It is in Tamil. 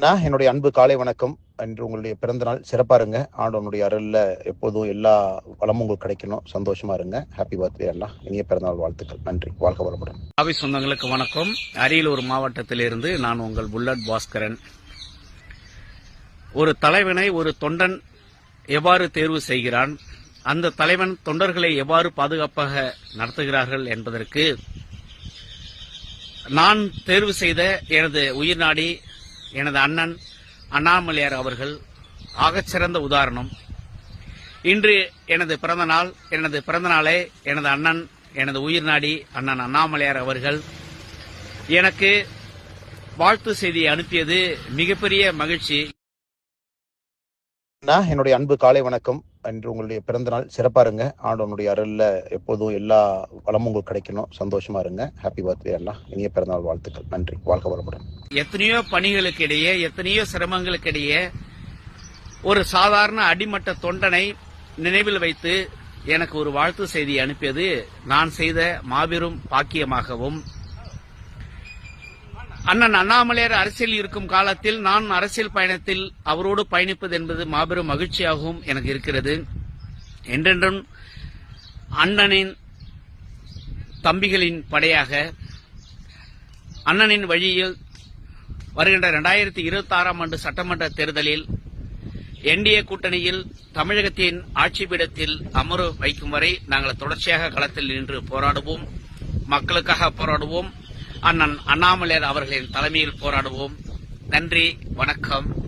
நான் என்னுடைய அன்பு காலை வணக்கம். அன்று உங்களுடைய பிறந்த நாள் சிறப்பா இருங்க. ஆண்டவனுடைய அருள்ல எப்போதும் எல்லா வளமும் உங்களுக்கு கிடைக்கணும். சந்தோஷமா இருங்க. ஹாப்பி பர்த்டே அண்ணா. இனிய பிறந்தநாள் வாழ்த்துக்கள். நன்றி. வாழ்க வளமுடன். ஆபீஸ் சொந்தங்களுக்கு வணக்கம். அரியலூர் மாவட்டத்திலிருந்து நான் உங்கள் புல்லட் பாஸ்கரன். ஒரு தலைவனை ஒரு தொண்டன் எவ்வாறு தேர்வு செய்கிறான்? அந்த தலைவன் தொண்டர்களை எவ்வாறு பாதுகாப்பாக நடத்துகிறார்கள் என்பதற்கு நான் தேர்வு செய்த எனது உயிர்நாடி எனது அண்ணன் அண்ணாமலையார் அவர்கள் ஆகச்சிறந்த உதாரணம். இன்று எனது பிறந்த நாள் எனது பிறந்தநாளே எனது அண்ணன் எனது உயிர் நாடி அண்ணன் அண்ணாமலையார் அவர்கள். எனக்கு வாழ்த்து செய்தியை அனுப்பியது மிகப்பெரிய மகிழ்ச்சி. என்னுடைய அன்பு காலை வணக்கம். அன்று உங்களுடைய பிறந்த நாள். இருங்க. ஆண்டவனுடைய அருளில் எப்போதும் எல்லா வளமும் உங்களுக்கு கிடைக்கணும். சந்தோஷமா இருங்க. ஹாப்பி பர்த்டே அண்ணா. இனிய பிறந்தநாள் வாழ்த்துக்கள். நன்றி. வாழ்க வளமுடன். எத்தனையோ பணிகளுக்கு இடையே எத்தனையோ சிரமங்களுக்கு இடையே ஒரு சாதாரண அடிமட்ட தொண்டனை நினைவில் வைத்து எனக்கு ஒரு வாழ்த்து செய்தி அனுப்பியது. நான் செய்த மாபெரும் பாக்கியமாகவும் அண்ணன் அண்ணாமலையார் அரசியல் இருக்கும் காலத்தில் நான் அரசியல் பயணத்தில் அவரோடு பயணிப்பது என்பது மாபெரும் மகிழ்ச்சியாகவும் எனக்கு இருக்கிறது. என்றென்றும் அண்ணனின் தம்பிகளின் படையாக அண்ணனின் வழியில் வருகின்ற இரண்டாயிரத்தி இருபத்தி ஆறாம் ஆண்டு சட்டமன்ற தேர்தலில் என்டிஏ கூட்டணியில் தமிழகத்தின் ஆட்சி பீடத்தில் அமர வைக்கும் வரை நாங்கள் தொடர்ச்சியாக களத்தில் நின்று போராடுவோம். மக்களுக்காக போராடுவோம். அண்ணன் அண்ணாமலையார் அவர்களின் தலைமையில் போராடுவோம். நன்றி வணக்கம்.